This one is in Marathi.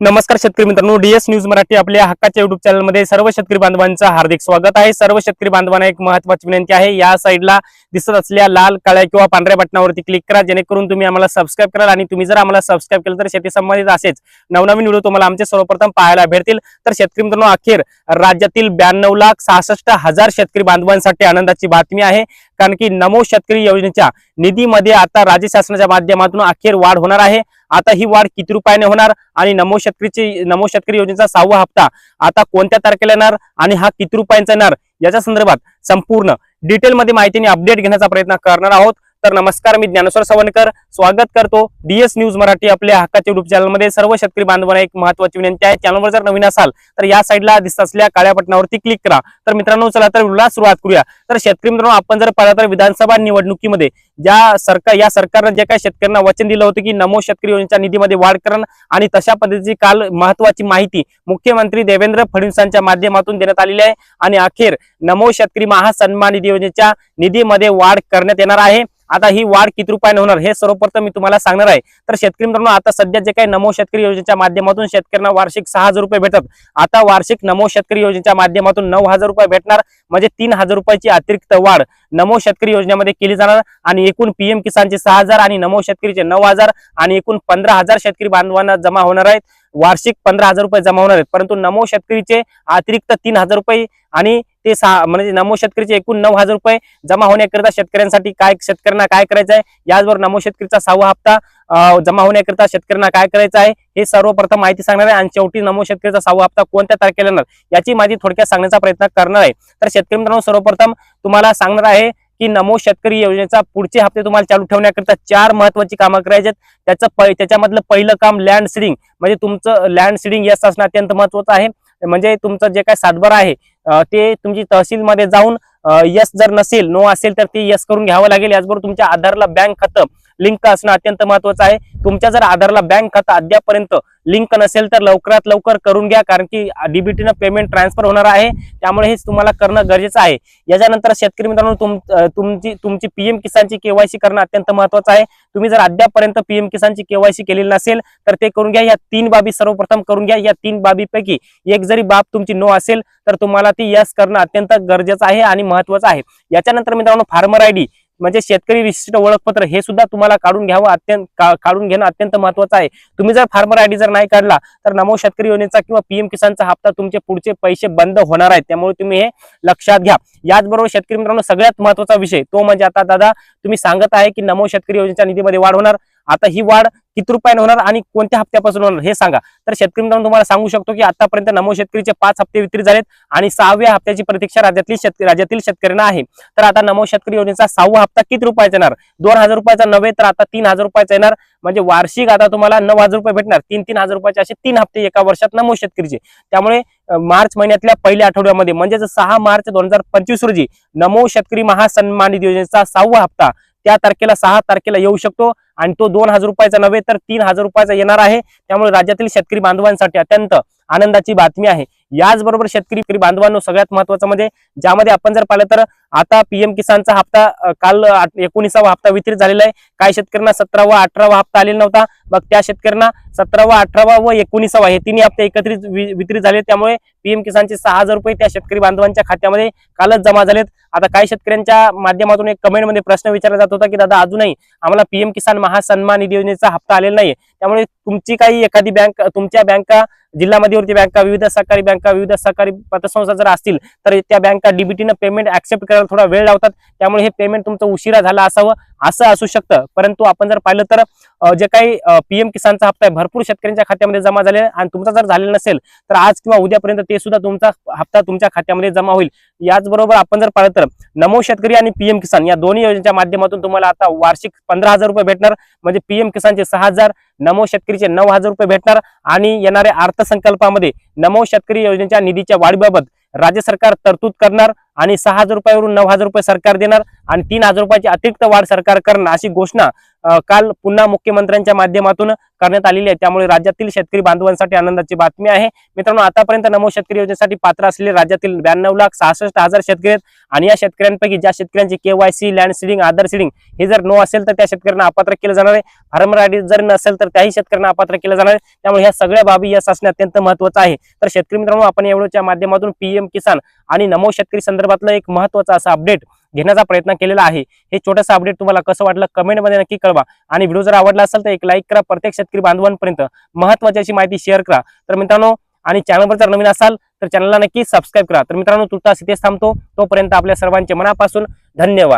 नमस्कार शेतकरी मित्रांनो डीएस न्यूज मराठी आपल्या हक्काच्या युट्यूब चॅनलमध्ये सर्व शेतकरी बांधवांचं हार्दिक स्वागत आहे. सर्व शेतकरी बांधवांना एक महत्वाची विनंती आहे. या साईडला दिसत असलेल्या लाल काळ्या किंवा पांढऱ्या बटनावरती क्लिक करा. जेणेकरून तुम्ही आम्हाला सबस्क्राईब कराल आणि तुम्ही जर आम्हाला सबस्क्राईब केलं तर शेती संबंधित असेच नवनवीन व्हिडिओ तुम्हाला आमचे सर्वप्रथम पाहायला भेटतील. तर शेतकरी मित्रांनो अखेर राज्यातील ब्याण्णव लाख सहासष्ट हजार शेतकरी बांधवांसाठी आनंदाची बातमी आहे. कारण की नमो शेतकरी योजनेच्या निधीमध्ये आता राज्य शासनाच्या माध्यमातून अखेर वाढ होणार आहे. आता ही वाढ किती रुपयाने होणार आणि नमो शेतकरीची नमो शेतकरी योजनेचा सहावा हप्ता आता कोणत्या तारखेला येणार आणि हा किती रुपयांचा येणार? याच्या संदर्भात संपूर्ण डिटेलमध्ये माहितीने अपडेट घेण्याचा प्रयत्न करणार आहोत. तर नमस्कार. मी ज्ञानेश्वर सवणकर स्वागत करतो डीएस न्यूज मराठी आपल्या हक्काच्या युट्यूब चॅनलमध्ये सर्व शेतकरी बांधवांना एक महत्वाची विनंती आहे. चॅनलवर जर नवीन असाल तर या साईडला दिसत असलेल्या काळ्या बटनावरती क्लिक करा. तर मित्रांनो चला तर व्हिडिओला सुरुवात करूया. तर शेतकरी मित्रांनो आपण जर पाहिलं तर विधानसभा निवडणुकीमध्ये ज्या सरकार या सरकारनं जे काही शेतकऱ्यांना वचन दिलं होतं की नमो शेतकरी योजनेच्या निधीमध्ये वाढ करण आणि तशा पद्धतीची काल महत्वाची माहिती मुख्यमंत्री देवेंद्र फडणवीसांच्या माध्यमातून देण्यात आलेली आहे. आणि अखेर नमो शेतकरी महासन्मान निधी योजनेच्या निधीमध्ये वाढ करण्यात येणार आहे. आता ही वाढ किती रुपयाने होणार हे सर्वप्रथम मी तुम्हाला सांगणार आहे. तर शेतकरी मित्रांनो आता सध्या जे काही नमो शेतकरी योजनेच्या माध्यमातून शेतकऱ्यांना वार्षिक सहा हजार रुपये भेटत आता वार्षिक नमो शेतकरी योजनेच्या माध्यमातून नऊ हजार रुपये भेटणार म्हणजे तीन हजार रुपयाची अतिरिक्त वाढ नमो शेतकरी योजनेमध्ये केली जाणार. आणि एकूण पीएम किसानचे सहा हजार आणि नमो शेतकरीचे नऊ हजार आणि एकूण पंधरा हजार शेतकरी बांधवांना जमा होणार आहेत. वार्षिक पंधरा हजार रुपये जमा होणार आहेत. परंतु नमो शेतकरीचे अतिरिक्त तीन हजार रुपये आणि ते सहा म्हणजे नमो शेतकरीचे एकूण नऊ हजार रुपये जमा होण्याकरिता शेतकऱ्यांसाठी काय शेतकऱ्यांना काय करायचं आहे? याचबरोबर नमो शेतकरीचा सहावा हप्ता जमा होण्याकरिता शेतकऱ्यांना काय करायचं आहे? हे सर्वप्रथम माहिती सांगणार आहे. आणि शेवटी नमो शेतकरीचा सहावा हप्ता कोणत्या तारखेला येणार? याची माहिती थोडक्यात सांगण्याचा प्रयत्न करणार आहे. तर शेतकरी मित्रांनो सर्वप्रथम तुम्हाला सांगणार आहे की नमो शेतकरी योजनेचा पुढचे हप्ते तुम्हाला चालू ठेवण्याकरिता चार महत्वाची कामं करायची आहेत. त्याचं त्याच्यामधलं पहिलं काम लँड सिडिंग म्हणजे तुमचं लँड सिडिंग यस असणं अत्यंत महत्वाचं आहे. म्हणजे तुमचं जे काय सातबारा आहे ते तुमची तहसीलमध्ये जाऊन यस जर नसेल नो असेल तर ते यस करून घ्यावं लागेल. याचबरोबर तुमच्या आधारला बँक खातं. लिंक असणं अत्यंत महत्वाचं आहे. तुमच्या जर आधारला बँक खातं अद्यापर्यंत लिंक नसेल तर लवकरात लवकर करून घ्या कारण की डीबीटीनं पेमेंट ट्रान्सफर होणार आहे. त्यामुळे हेच तुम्हाला करणं गरजेचं आहे. याच्यानंतर शेतकरी मित्रांनो तुम तुमची तुमची पीएम किसानची केवायसी करणं अत्यंत महत्वाचं आहे. तुम्ही जर अद्यापर्यंत पीएम किसानची केवायसी केलेली नसेल तर ते करून घ्या. या तीन बाबी सर्वप्रथम करून घ्या. या तीन बाबीपैकी एक जरी बाब तुमची नो असेल तर तुम्हाला ती यस करणं अत्यंत गरजेचं आहे आणि महत्वाचं आहे. याच्यानंतर मित्रांनो फार्मर आयडी म्हणजे शेतकरी विशिष्ट ओळखपत्र हे सुद्धा तुम्हाला काढून घ्यावं अत्यंत काढून घेणं अत्यंत महत्वाचं आहे. तुम्ही जर फार्मर आयडी जर नाही काढला तर नमो शेतकरी योजनेचा किंवा पीएम किसानचा हप्ता तुमचे पुढचे पैसे बंद होणार आहेत. त्यामुळे तुम्ही हे लक्षात घ्या. याचबरोबर शेतकरी मित्रांनो सगळ्यात महत्त्वाचा विषय तो म्हणजे आता दादा तुम्ही सांगत आहे की नमो शेतकरी योजनेच्या निधीमध्ये वाढ होणार. आता ही वाढ किती रुपयाने होणार आणि कोणत्या हप्त्यापासून होणार हे सांगा. तर शेतकरी मित्रांनो तुम्हाला सांगू शकतो की आतापर्यंत नमो शेतकरीचे पाच हप्ते वितरित झालेत आणि सहाव्या हप्त्याची प्रतीक्षा राज्यातील शेतकरी राज्यातील शेतकऱ्यांना आहे. तर आता नमो शेतकरी योजनेचा सहावा हप्ता किती रुपयाचा येणार? दोन हजार रुपयाचा नव्हे तर आता तीन हजार रुपयाचा येणार. म्हणजे वार्षिक आता तुम्हाला नऊ हजार रुपये भेटणार. तीन तीन हजार रुपयाचे असे तीन हप्ते एका वर्षात नमो शेतकरीचे. त्यामुळे मार्च महिन्यातल्या पहिल्या आठवड्यामध्ये म्हणजेच सहा मार्च दोन हजार पंचवीस रोजी नमो शेतकरी महासन्मान निधी योजनेचा सहावा हप्ता त्या तारखेला सहा तारखेला येऊ शकतो. आणि तो दोन हजार रुपयाचा नव्हे तर तीन हजार रुपयाचा येणार आहे. त्यामुळे राज्यातील शेतकरी बांधवांसाठी अत्यंत आनंदाची बातमी आहे. याचबरोबर शेतकरी बांधवांनो सगळ्यात महत्वाचं म्हणजे ज्यामध्ये आपण जर पाहिलं तर आता पीएम किसानचा हप्ता काल एकोणीसावा हप्ता वितरित झालेला आहे. काही शेतकऱ्यांना सतरावा अठरावा हप्ता आलेला नव्हता. मग त्या शेतकऱ्यांना सतरावा अठरावा व एकोणीसावा हे तिन्ही हप्ते एकत्रित वि- वितरित झाले. त्यामुळे पीएम किसानचे सहा हजार रुपये त्या शेतकरी बांधवांच्या खात्यामध्ये कालच जमा झालेत. आता काही शेतकऱ्यांच्या माध्यमातून एक कमेंटमध्ये प्रश्न विचारला जात होता की दादा अजूनही आम्हाला पीएम किसान महासन्मान निधी योजनेचा हप्ता आलेला नाहीये. त्यामुळे तुमची काही एखादी बँक तुमच्या बँका जिल्हा मध्यवर्ती बँका विविध सहकारी बँका विविध सहकारी पतसंस्था जर असतील तर त्या बँका डीबीटीनं पेमेंट ऍक्सेप्ट करायला थोडा वेळ लावतात. त्यामुळे हे पेमेंट तुमचं उशिरा झाला असावं असं असू शकतं. परंतु आपण जर पाहिलं तर जे काही पीएम किसानचा हप्ता आहे भरपूर शेतकऱ्यांच्या खात्यामध्ये जमा झाले आणि तुमचा जर झालेला नसेल तर आज किंवा उद्यापर्यंत ते सुद्धा तुमचा हप्ता तुमच्या खात्यामध्ये जमा होईल. याचबरोबर आपण जर पाहिलं तर नमो शेतकरी आणि पीएम किसान या दोन्ही योजनेच्या माध्यमातून तुम्हाला आता वार्षिक पंधरा हजार रुपये भेटणार. म्हणजे पीएम किसानचे सहा हजार नमो शेतकरीचे नऊ हजार रुपये भेटणार आणि येणाऱ्या अर्थसंकल्पामध्ये नमो शेतकरी योजनेच्या निधीच्या वाढीबाबत राज्य सरकार तरतूद करणार आणि सहा हजार रुपयावरून नऊ हजार रुपये सरकार देणार आणि तीन हजार रुपयाची अतिरिक्त वाढ सरकार करणार अशी घोषणा काल पुन्हा मुख्यमंत्र्यांच्या माध्यमातून करण्यात आलेली आहे. त्यामुळे राज्यातील शेतकरी बांधवांसाठी आनंदाची बातमी आहे. मित्रांनो आतापर्यंत नमो शेतकरी योजनेसाठी पात्र असलेले राज्यातील ब्याण्णव लाख सहासष्ट हजार शेतकरी आहेत आणि या शेतकऱ्यांपैकी ज्या शेतकऱ्यांची KYC land seeding Aadhaar seeding हे जर नो असेल तर त्या शेतकऱ्यांना अपात्र केलं जाणार आहे. फार्मर आयडी जर नसेल तर त्याही शेतकऱ्यांना अपात्र केलं जाणार आहे. त्यामुळे ह्या सगळ्या बाबी यश असणे अत्यंत महत्वाचं आहे. तर शेतकरी मित्रांनो आपण एवढ्याच्या माध्यमातून पीएम पीएम किसान आणि नमो शेतकरी संदर्भातलं एक महत्वाचं असं अपडेट घेण्याचा प्रयत्न केलेला आहे. हे छोटंसं अपडेट तुम्हाला कसं वाटलं कमेंटमध्ये नक्की कळवा. आणि व्हिडिओ जर आवडला असेल तर एक लाईक करा प्रत्येक शेतकरी बांधवांपर्यंत महत्वाची अशी माहिती शेअर करा. तर मित्रांनो आणि चॅनलवर जर नवीन असाल तर चॅनलला नक्की सबस्क्राईब करा. तर मित्रांनो तुर्तास इथेच थांबतो. तोपर्यंत आपल्या सर्वांचे मनापासून धन्यवाद.